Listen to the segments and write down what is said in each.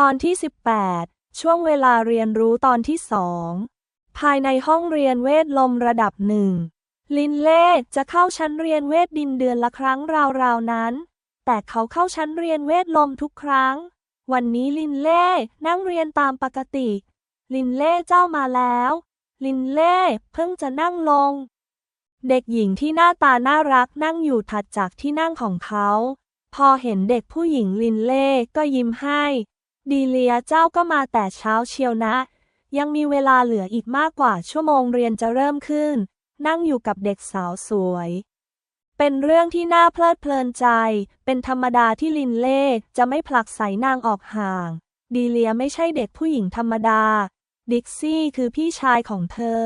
ตอนที่ 18 ช่วงเวลาเรียนรู้ตอนที่สองภายในห้องเรียนเวทลมระดับหนึ่ง ลินเล่จะเข้าชั้นเรียนเวทดินเดือนละครั้งราวๆนั้น แต่เขาเข้าชั้นเรียนเวทลมทุกครั้ง วันนี้ลินเล่นั่งเรียนตามปกติ ลินเล่เจ้ามาแล้ว ลินเล่เพิ่งจะนั่งลง เด็กหญิงที่หน้าตาน่ารักนั่งอยู่ถัดจากที่นั่งของเขา พอเห็นเด็กผู้หญิงลินเล่ก็ยิ้มให้ ดีเลียเจ้าก็มาแต่เช้าเชียวนะ ยังมีเวลาเหลืออีกมากกว่าชั่วโมงเรียนจะเริ่มขึ้น นั่งอยู่กับเด็กสาวสวย เป็นเรื่องที่น่าเพลิดเพลินใจ เป็นธรรมดาที่ลินเล่จะไม่ผลักใสนางออกห่าง ดีเลียไม่ใช่เด็กผู้หญิงธรรมดา ดิกซี่คือพี่ชายของเธอ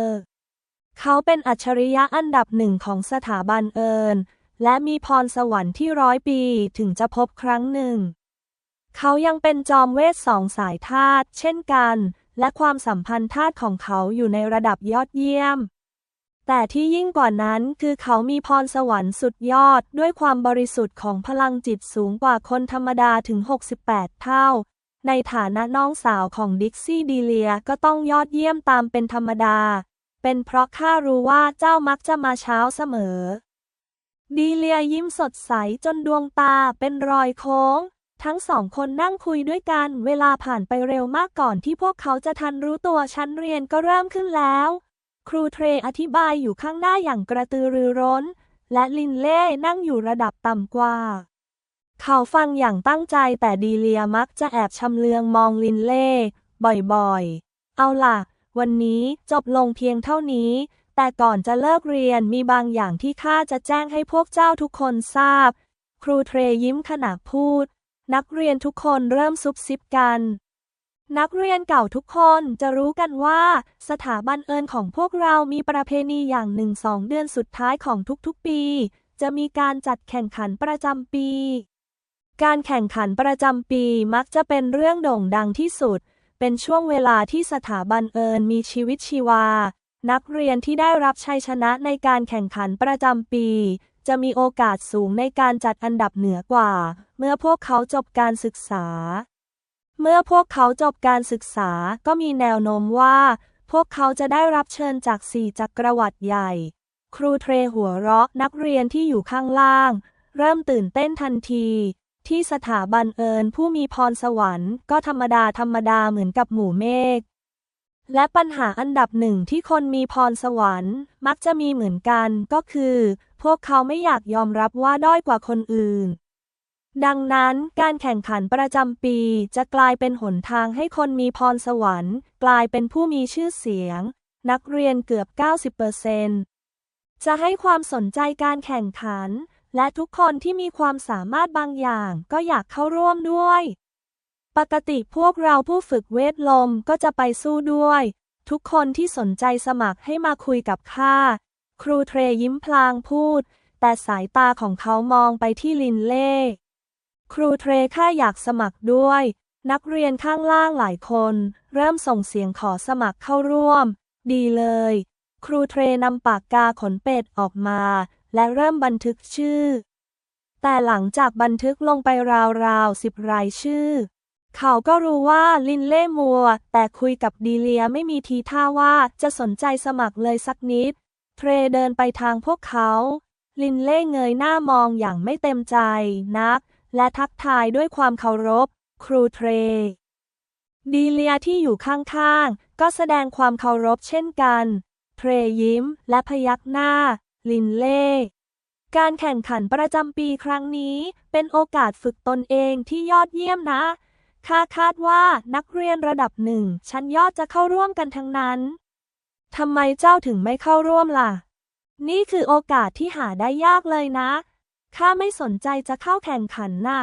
เขาเป็นอัจฉริยะอันดับหนึ่งของสถาบันเอิญและมีพรสวรรค์ที่ร้อยปีถึงจะพบครั้งหนึ่ง เขายังเป็นจอมเวทสองสายธาตุเช่นกัน และความสัมพันธ์ธาตุของเขาอยู่ในระดับยอดเยี่ยม แต่ที่ยิ่งกว่านั้นคือเขามีพรสวรรค์สุดยอดด้วยความบริสุทธิ์ของพลังจิตสูงกว่าคนธรรมดาถึง 68 เท่า ในฐานะน้องสาวของดิกซี่ดีเลียก็ต้องยอดเยี่ยมตามเป็นธรรมดา เป็นเพราะข้ารู้ว่าเจ้ามักจะมาเช้าเสมอ ดีเลียยิ้มสดใสจนดวงตาเป็นรอยโค้ง ทั้งสองคนนั่งคุยด้วยกัน เวลาผ่านไปเร็วมากก่อนที่พวกเขาจะทันรู้ตัวชั้นเรียนก็เริ่มขึ้นแล้ว ครูเทรอธิบายอยู่ข้างหน้าอย่างกระตือรือร้น และลินเล่นั่งอยู่ระดับต่ำกว่า เขาฟังอย่างตั้งใจแต่ดีเลียมักจะแอบชำเลืองมองลินเล่บ่อยๆ เอาล่ะ วันนี้จบลงเพียงเท่านี้ แต่ก่อนจะเลิกเรียนมีบางอย่างที่ข้าจะแจ้งให้พวกเจ้าทุกคนทราบ ครูเทรยิ้มขณะพูด นักเรียนทุกคนเริ่มซุบซิบกัน นักเรียนเก่าทุกคนจะรู้กันว่า สถาบันเอิญของพวกเรามีประเพณีอย่างหนึ่งสองเดือนสุดท้ายของทุกๆปี จะมีการจัดแข่งขันประจำปี การแข่งขันประจำปีมักจะเป็นเรื่องโด่งดังที่สุด เป็นช่วงเวลาที่สถาบันเอิญมีชีวิตชีวา นักเรียนที่ได้รับชัยชนะในการแข่งขันประจำปี จะมีโอกาสสูงในการจัดอันดับเหนือกว่า เมื่อพวกเขาจบการศึกษา เมื่อพวกเขาจบการศึกษาก็มีแนวโน้มว่า พวกเขาจะได้รับเชิญจากสี่จักรวรรดิใหญ่ ครูเทรหัวเราะนักเรียนที่อยู่ข้างล่าง เริ่มตื่นเต้นทันที ที่สถาบันเอิญผู้มีพรสวรรค์ก็ธรรมดาธรรมดาเหมือนกับหมู่เมฆและปัญหาอันดับหนึ่งที่คนมีพรสวรรค์ มักจะมีเหมือนกันก็คือ พวกเขาไม่อยากยอมรับว่าด้อยกว่าคนอื่น ดังนั้นการแข่งขันประจำปีจะกลายเป็นหนทางให้คนมีพรสวรรค์ กลายเป็นผู้มีชื่อเสียง นักเรียนเกือบ 90%จะให้ความสนใจการแข่งขัน และทุกคนที่มีความสามารถบางอย่างก็อยากเข้าร่วมด้วย ปกติพวกเราผู้ฝึกเวทลมก็จะไปสู้ด้วย ทุกคนที่สนใจสมัครให้มาคุยกับข้า ครูเทรยิ้มพลางพูด แต่สายตาของเขามองไปที่ลินเล่ ครูเทรข้าอยากสมัครด้วย นักเรียนข้างล่างหลายคน เริ่มส่งเสียงขอสมัครเข้าร่วม ดีเลย ครูเทรนำปากกาขนเป็ดออกมา และเริ่มบันทึกชื่อ แต่หลังจากบันทึกลงไปราวๆสิบรายชื่อ เขาก็รู้ว่าลินเล่มัว แต่คุยกับดีเลียไม่มีทีท่าว่าจะสนใจสมัครเลยสักนิด เทรเดินไปทางพวกเขา ลินเล่เงยหน้ามองอย่างไม่เต็มใจนัก และทักทายด้วยความเคารพ ครูเทร ดีเลียที่อยู่ข้างๆ ก็แสดงความเคารพเช่นกันเทรยิ้มและพยักหน้า ลินเล่ การแข่งขันประจำปีครั้งนี้ เป็นโอกาสฝึกตนเองที่ยอดเยี่ยมนะข้าคาดว่านักเรียนระดับหนึ่งชั้นยอดจะเข้าร่วมกันทั้งนั้น ทำไมเจ้าถึงไม่เข้าร่วมล่ะ นี่คือโอกาสที่หาได้ยากเลยนะ ข้าไม่สนใจจะเข้าแข่งขันน่ะ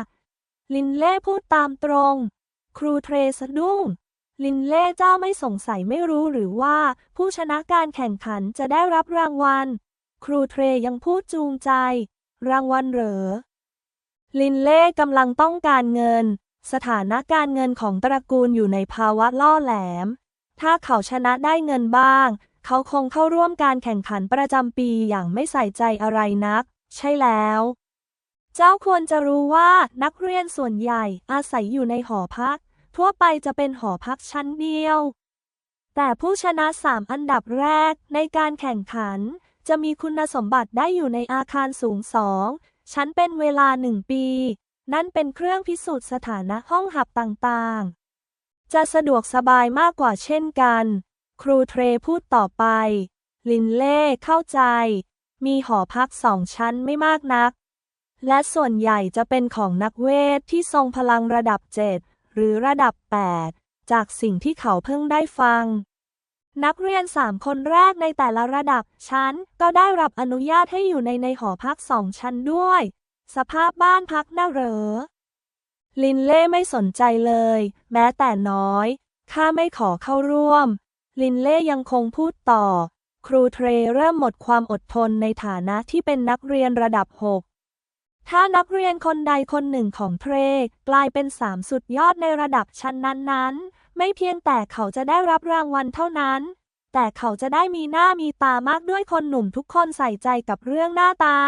ลินเล่พูดตามตรง ครูเทรสะดุ้ง ลินเล่เจ้าไม่สงสัยไม่รู้หรือว่า ผู้ชนะการแข่งขันจะได้รับรางวัล ครูเทรยังพูดจูงใจ รางวัลเหรอ ลินเล่กำลังต้องการเงิน สถานะการเงินของตระกูลอยู่ในภาวะล่อแหลม ถ้าเขาชนะได้เงินบ้าง เขาคงเข้าร่วมการแข่งขันประจำปีอย่างไม่ใส่ใจอะไรนัก ใช่แล้ว เจ้าควรจะรู้ว่านักเรียนส่วนใหญ่อาศัยอยู่ในหอพัก ทั่วไปจะเป็นหอพักชั้นเดียว แต่ผู้ชนะสามอันดับแรกในการแข่งขัน จะมีคุณสมบัติได้อยู่ในอาคารสูงสองชั้นเป็นเวลาหนึ่งปี นั่นเป็นเครื่องพิสูจน์สถานะห้องหับต่าง จะสะดวกสบายมากกว่าเช่นกัน ครูเทรพูดต่อไป ลินเล่เข้าใจ มีหอพักสองชั้นไม่มากนัก และส่วนใหญ่จะเป็นของนักเวทที่ทรงพลังระดับเจ็ดหรือระดับ 8 จากสิ่งที่เขาเพิ่งได้ฟัง นักเรียนสามคนแรกในแต่ละระดับชั้นก็ได้รับอนุญาตให้อยู่ในในหอพักสองชั้นด้วย สภาพบ้านพักน่าเหรอ ลินเล่ไม่สนใจเลย แม้แต่น้อย ข้าไม่ขอเข้าร่วม ลินเล่ยังคงพูดต่อ ครูเทรเริ่มหมดความอดทนในฐานะที่เป็นนักเรียนระดับ6ถ้านักเรียนคนใดคนหนึ่งของเทรกลายเป็นสามสุดยอดในระดับชั้นนั้นๆ ไม่เพียงแต่เขาจะได้รับรางวัลเท่านั้น แต่เขาจะได้มีหน้ามีตามากด้วยคนหนุ่มทุกคนใส่ใจกับเรื่องหน้าตา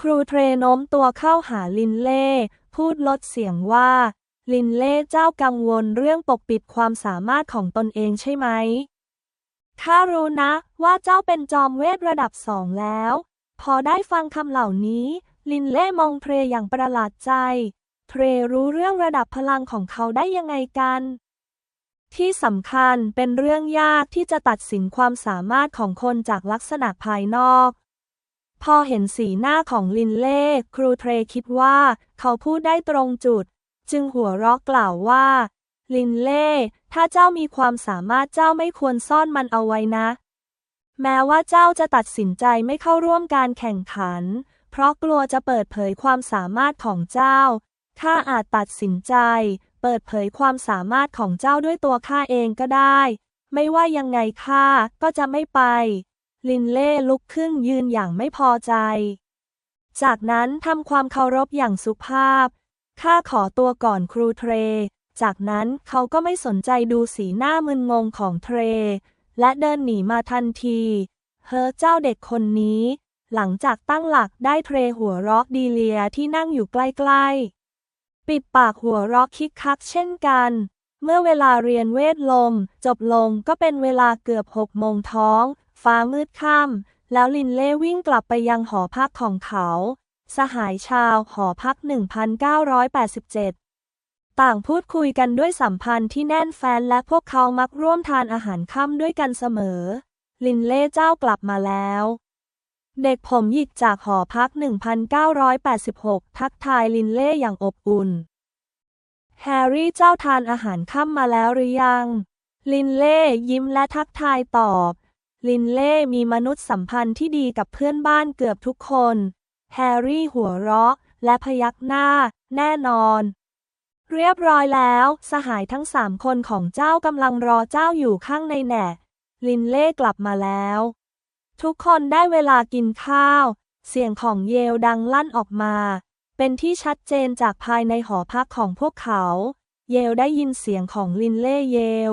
ครูเทรโน้มตัวเข้าหาลินเล่ พูดลดเสียงว่า ลินเล่เจ้ากังวลเรื่องปกปิดความสามารถของตนเองใช่ไหมข้ารู้นะ ว่าเจ้าเป็นจอมเวทระดับสองแล้ว พอได้ฟังคำเหล่านี้ ลินเล่มองเทรอย่างประหลาดใจเทรรู้เรื่องระดับพลังของเขาได้ยังไงกันที่สำคัญเป็นเรื่องยากที่จะตัดสินความสามารถของคนจากลักษณะภายนอก พอเห็นสีหน้าของลินเล่ ครูเทรคิดว่า เขาพูดได้ตรงจุด จึงหัวเราะกล่าวว่า ลินเล่ ถ้าเจ้ามีความสามารถเจ้าไม่ควรซ่อนมันเอาไว้นะ แม้ว่าเจ้าจะตัดสินใจไม่เข้าร่วมการแข่งขัน เพราะกลัวจะเปิดเผยความสามารถของเจ้า ข้าอาจตัดสินใจ เปิดเผยความสามารถของเจ้าด้วยตัวข้าเองก็ได้ ไม่ว่ายังไงข้าก็จะไม่ไป ลินเล่ลุกขึ้นยืนอย่างไม่พอใจ จากนั้นทำความเคารพอย่างสุภาพ ข้าขอตัวก่อนครูเทร จากนั้นเขาก็ไม่สนใจดูสีหน้ามึนงงของเทร และเดินหนีมาทันที เฮอเจ้าเด็กคนนี้ หลังจากตั้งหลักได้เทรหัวรอกดีเลียที่นั่งอยู่ใกล้ๆ ปิดปากหัวรอกคิกคักเช่นกันเมื่อเวลาเรียนเวทลม จบลงก็เป็นเวลาเกือบหกโมงท้อง ฟ้ามืดค่ำแล้วลินเล่วิ่งกลับไปยังหอพักของเขา สหายชาวหอพัก 1987 ต่างพูดคุยกันด้วยสัมพันธ์ที่แน่นแฟ้นและพวกเขามักร่วมทานอาหารค่ำด้วยกันเสมอ ลินเล่เจ้ากลับมาแล้วเด็กผมหยิกจากหอพัก 1986 ทักทายลินเล่อย่างอบอุ่น แฮร์รี่เจ้าทานอาหารค่ำมาแล้วหรือยัง ลินเล่ยิ้มและทักทายตอบ ลินเล่มีมนุษยสัมพันธ์ที่ดีกับเพื่อนบ้านเกือบทุกคน แฮร์รี่หัวเราะและพยักหน้า แน่นอน เรียบร้อยแล้ว สหายทั้งสามคนของเจ้ากำลังรอเจ้าอยู่ข้างในแหน่ลินเล่กลับมาแล้ว ทุกคนได้เวลากินข้าว เสียงของเยลดังลั่นออกมา เป็นที่ชัดเจนจากภายในหอพักของพวกเขา เยลได้ยินเสียงของลินเล่เยล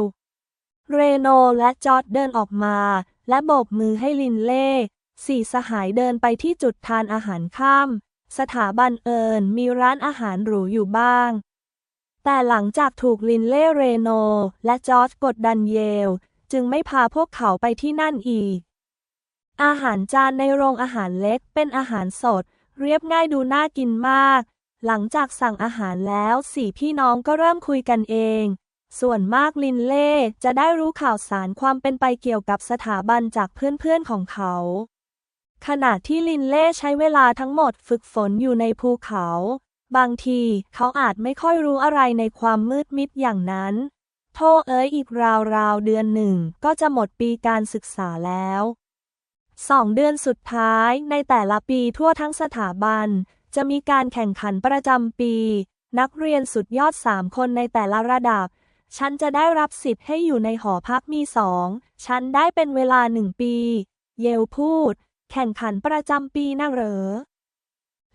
เรโนและจอร์ดเดินออกมา และโบกมือให้ลินเล่สี่สหายเดินไปที่จุดทานอาหารค่ำสถาบันเอิญมีร้านอาหารหรูอยู่บ้าง แต่หลังจากถูกลินเล่เรโน และจอร์จกดดันเยล จึงไม่พาพวกเขาไปที่นั่นอีก อาหารจานในโรงอาหารเล็กเป็นอาหารสด เรียบง่ายดูน่ากินมาก หลังจากสั่งอาหารแล้วสี่พี่น้องก็เริ่มคุยกันเอง ส่วนมากลินเล่จะได้รู้ข่าวสารความเป็นไปเกี่ยวกับสถาบันจากเพื่อนๆของเขา ขณะที่ลินเล่ใช้เวลาทั้งหมดฝึกฝนอยู่ในภูเขา บางทีเขาอาจไม่ค่อยรู้อะไรในความมืดมิดอย่างนั้น โทเอ้ยอีกราวๆเดือนหนึ่งก็จะหมดปีการศึกษาแล้วสองเดือนสุดท้ายในแต่ละปีทั่วทั้งสถาบัน จะมีการแข่งขันประจำปี นักเรียนสุดยอดสามคนในแต่ละระดับ ฉันจะได้รับสิทธิ์ให้อยู่ในหอพักมีสอง ฉันได้เป็นเวลาหนึ่งปี เยลพูด แข่งขันประจำปีนะเหรอ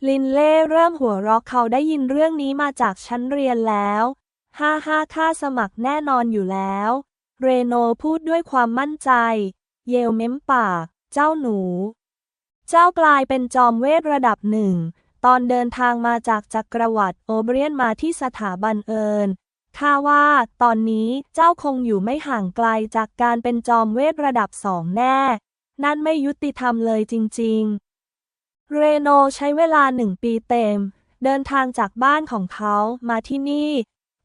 ลินเล่เริ่มหัวเราะเขาได้ยินเรื่องนี้มาจากชั้นเรียนแล้ว ห้าห้าค่าสมัครแน่นอนอยู่แล้ว เรโนพูดด้วยความมั่นใจ เยลเม้มปาก เจ้าหนู เจ้ากลายเป็นจอมเวทระดับหนึ่ง ตอนเดินทางมาจากจักรวรรดิโอเบรียนมาที่สถาบันเอิญ ข้าว่า ตอนนี้เจ้าคงอยู่ไม่ห่างไกลจากการเป็นจอมเวทระดับสองแน่ นั่นไม่ยุติธรรมเลยจริง ๆ เรโนใช้เวลาหนึ่งปีเต็ม เดินทางจากบ้านของเขามาที่นี่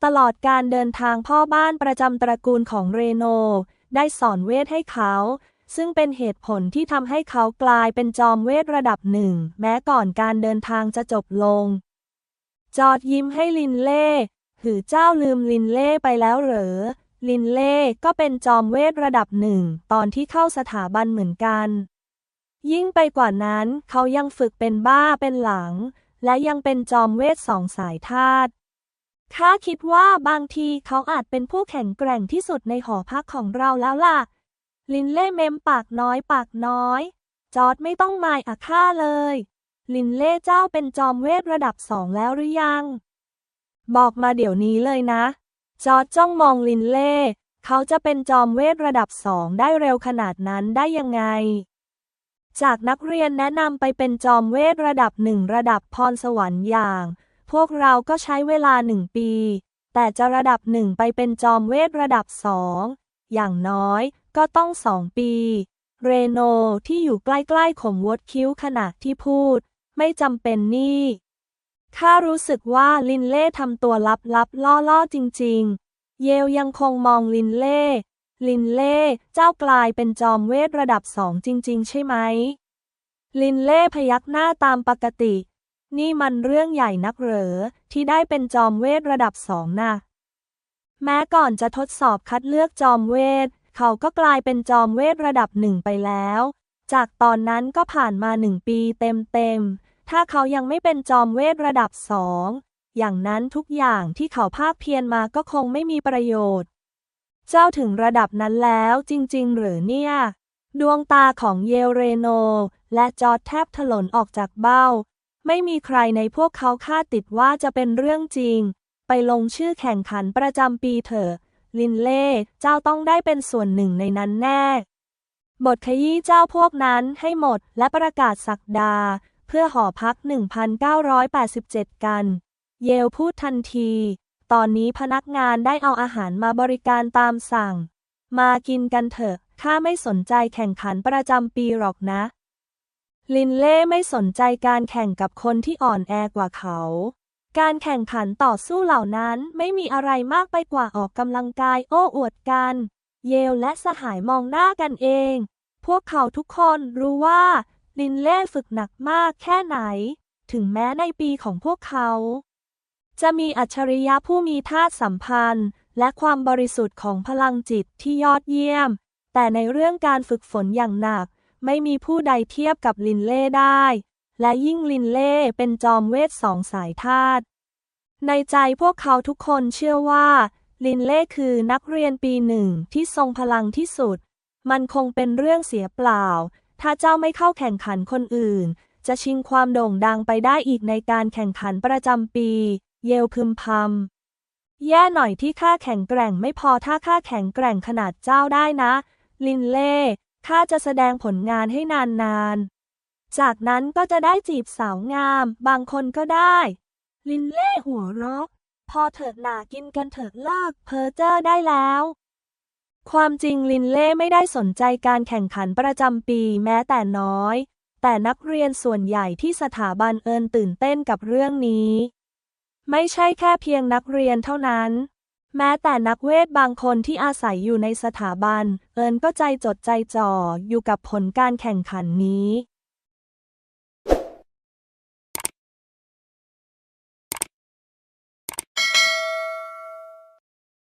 ตลอดการเดินทางพ่อบ้านประจำตระกูลของเรโน ได้สอนเวทให้เขา ซึ่งเป็นเหตุผลที่ทำให้เขากลายเป็นจอมเวทระดับหนึ่ง แม้ก่อนการเดินทางจะจบลง จอดยิ้มให้ลินเล่ หือเจ้าลืมลินเล่ไปแล้วเหรอ ลินเล่ก็เป็นจอมเวทระดับหนึ่ง ตอนที่เข้าสถาบันเหมือนกัน ยิ่งไปกว่านั้นเขายังฝึกเป็นบ้าเป็นหลัง และยังเป็นจอมเวทสองสายธาตุข้าคิดว่าบางทีเขาอาจเป็นผู้แข็งแกร่งที่สุดในหอพักของเราแล้วล่ะ ลินเล่เมมปากน้อยปากน้อย จอร์ดไม่ต้องมายอะข้าเลย ลินเล่เจ้าเป็นจอมเวทระดับสองแล้วหรือยัง บอกมาเดี๋ยวนี้เลยนะ จอร์ดจ้องมองลินเล่ เขาจะเป็นจอมเวทระดับสองได้เร็วขนาดนั้นได้ยังไง จากนักเรียนแนะนำไปเป็นจอมเวทระดับหนึ่งระดับพรสวรรค์อย่าง พวกเราก็ใช้เวลาหนึ่งปี แต่จะระดับหนึ่งไปเป็นจอมเวทระดับสองอย่างน้อยก็ต้องสองปี เรโนที่อยู่ใกล้ๆขมวดคิ้วขณะที่พูด ไม่จำเป็นนี่ ข้ารู้สึกว่าลินเล่ทำตัวลับๆล่อๆจริง ๆ เยลยังคงมองลินเล่ ลินเล่ เจ้ากลายเป็นจอมเวทระดับสองจริง ๆ ใช่ไหม ลินเล่พยักหน้าตามปกติ นี่มันเรื่องใหญ่นักเหรอ ที่ได้เป็นจอมเวทระดับสองนะแม้ก่อนจะทดสอบคัดเลือกจอมเวท เขาก็กลายเป็นจอมเวทระดับหนึ่งไปแล้ว จากตอนนั้นก็ผ่านมาหนึ่งปีเต็มๆ ถ้าเขายังไม่เป็นจอมเวทระดับสอง อย่างนั้นทุกอย่างที่เขาภาคเพียรมาก็คงไม่มีประโยชน์ เจ้าถึงระดับนั้นแล้วจริง ๆ หรือเนี่ย ดวงตาของเยลเรโน และจอร์ดแทบถลนออกจากเบ้า ไม่มีใครในพวกเขาคาดติดว่าจะเป็นเรื่องจริง ไปลงชื่อแข่งขันประจำปีเถอะ ลินเล่ เจ้าต้องได้เป็นส่วนหนึ่งในนั้นแน่บทขยี้เจ้าพวกนั้นให้หมดและประกาศสักดา พื่อหอพัก 1987 กัน เยลพูดทันที ตอนนี้พนักงานได้เอาอาหารมาบริการตามสั่ง มากินกันเถอะ ข้าไม่สนใจแข่งขันประจำปีหรอกนะ ลินเล่ไม่สนใจการแข่งกับคนที่อ่อนแอกว่าเขา การแข่งขันต่อสู้เหล่านั้นไม่มีอะไรมากไปกว่าออกกำลังกายโอ้อวดกัน เยลและสหายมองหน้ากันเอง พวกเขาทุกคนรู้ว่า ลินเล่ฝึกหนักมากแค่ไหน ถึงแม้ในปีของพวกเขา จะมีอัจฉริยะผู้มีธาตุสัมพันธ์ และความบริสุทธิ์ของพลังจิตที่ยอดเยี่ยม แต่ในเรื่องการฝึกฝนอย่างหนัก ไม่มีผู้ใดเทียบกับลินเล่ได้ และยิ่งลินเล่เป็นจอมเวทสองสายธาตุในใจพวกเขาทุกคนเชื่อว่า ลินเล่คือนักเรียนปีหนึ่งที่ทรงพลังที่สุด มันคงเป็นเรื่องเสียเปล่า ถ้าเจ้าไม่เข้าแข่งขันคนอื่น จะชิงความโด่งดังไปได้อีกในการแข่งขันประจำปี เยลพึมพำ แย่หน่อยที่ข้าแข็งแกร่งไม่พอถ้าข้าแข็งแกร่งขนาดเจ้าได้นะ ลินเล่ข้าจะแสดงผลงานให้นานๆจากนั้นก็จะได้จีบสาวงาม บางคนก็ได้ ลินเล่หัวเราะพอเถิดหนากินกันเถิดเลิกเพอเจอร์ได้แล้ว ความจริงลินเล่ไม่ได้สนใจการแข่งขันประจำปีแม้แต่น้อย แต่นักเรียนส่วนใหญ่ที่สถาบันเอินตื่นเต้นกับเรื่องนี้ ไม่ใช่แค่เพียงนักเรียนเท่านั้น แม้แต่นักเวทบางคนที่อาศัยอยู่ในสถาบัน เอินก็ใจจดใจจ่ออยู่กับผลการแข่งขันนี้